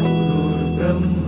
गुरुर्ब्रह्म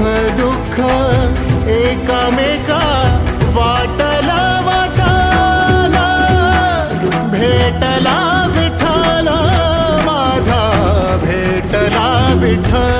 सुख दुःख एकमेका वाटला वाटाला भेटला विठला माझा भेटला विठला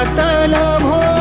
हाताला भो हो.